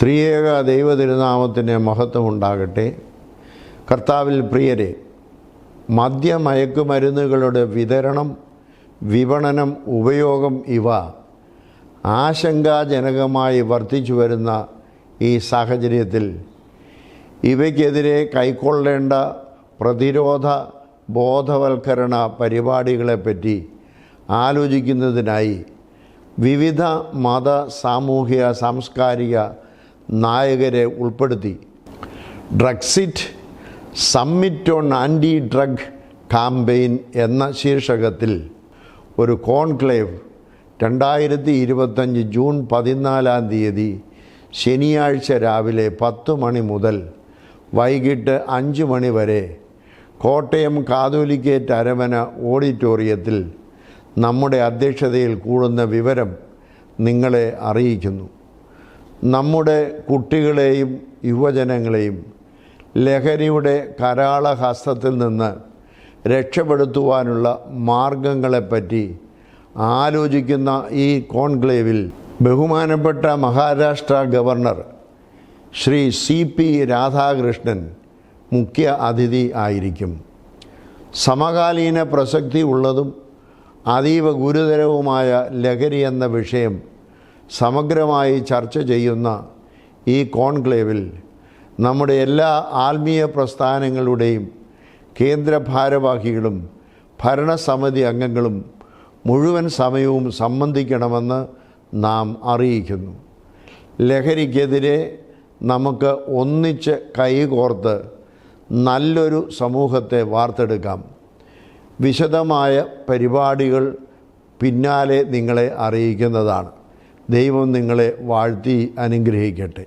ത്രിയേക ദൈവതിരുനാമത്തിന് മഹത്വം ഉണ്ടാകട്ടെ കർത്താവിൽ പ്രിയരെ മദ്യമയക്കുമരുന്നുകളുടെ വിതരണം വിപണനം ഉപയോഗം ഇവ ആശങ്കാജനകമായി വർദ്ധിച്ചു വരുന്ന ഈ സാഹചര്യത്തിൽ ഇവയ്ക്കെതിരെ കൈക്കൊള്ളേണ്ട പ്രതിരോധ ബോധവൽക്കരണ പരിപാടികളെപ്പറ്റി ആലോചിക്കുന്നതിനായി വിവിധ മത സാമൂഹിക സാംസ്കാരിക നായകരെ ഉൾപ്പെടുത്തി. ഡ്രഗ്സിറ്റ് summit on anti drug campaign എന്ന ശീർഷകത്തിൽ ഒരു കോൺക്ലേവ് രണ്ടായിരത്തി ഇരുപത്തഞ്ച് ജൂൺ പതിനാലാം തീയതി ശനിയാഴ്ച രാവിലെ പത്ത് മണി മുതൽ വൈകിട്ട് അഞ്ച് മണി വരെ കോട്ടയം കാതോലിക്കേറ്റ് അരമന ഓഡിറ്റോറിയത്തിൽ നമ്മുടെ അധ്യക്ഷതയിൽ കൂടുന്ന വിവരം നിങ്ങളെ അറിയിക്കുന്നു. നമ്മുടെ കുട്ടികളെയും യുവജനങ്ങളെയും ലഹരിയുടെ കരാളഹസ്തത്തിൽ നിന്ന് രക്ഷപ്പെടുത്തുവാനുള്ള മാർഗങ്ങളെപ്പറ്റി ആലോചിക്കുന്ന ഈ കോൺക്ലേവിൽ ബഹുമാനപ്പെട്ട Maharashtra governor Shri C P Radhakrishnan മുഖ്യ അതിഥി ആയിരിക്കും. സമകാലീന പ്രസക്തി ഉള്ളതും അതീവ ഗുരുതരവുമായ ലഹരി എന്ന വിഷയം സമഗ്രമായി ചർച്ച ചെയ്യുന്ന ഈ കോൺക്ലേവിൽ നമ്മുടെ എല്ലാ ആത്മീയ പ്രസ്ഥാനങ്ങളുടെയും കേന്ദ്ര ഭാരവാഹികളും ഭരണസമിതി അംഗങ്ങളും മുഴുവൻ സമയവും സംബന്ധിക്കണമെന്ന് നാം അറിയിക്കുന്നു. ലഹരിക്കെതിരെ നമുക്ക് ഒന്നിച്ച് കൈകോർത്ത് നല്ലൊരു സമൂഹത്തെ വാർത്തെടുക്കാം. വിശദമായ പരിപാടികൾ പിന്നാലെ നിങ്ങളെ അറിയിക്കുന്നതാണ്. ദൈവം നിങ്ങളെ വാഴ്ത്തി അനുഗ്രഹിക്കട്ടെ.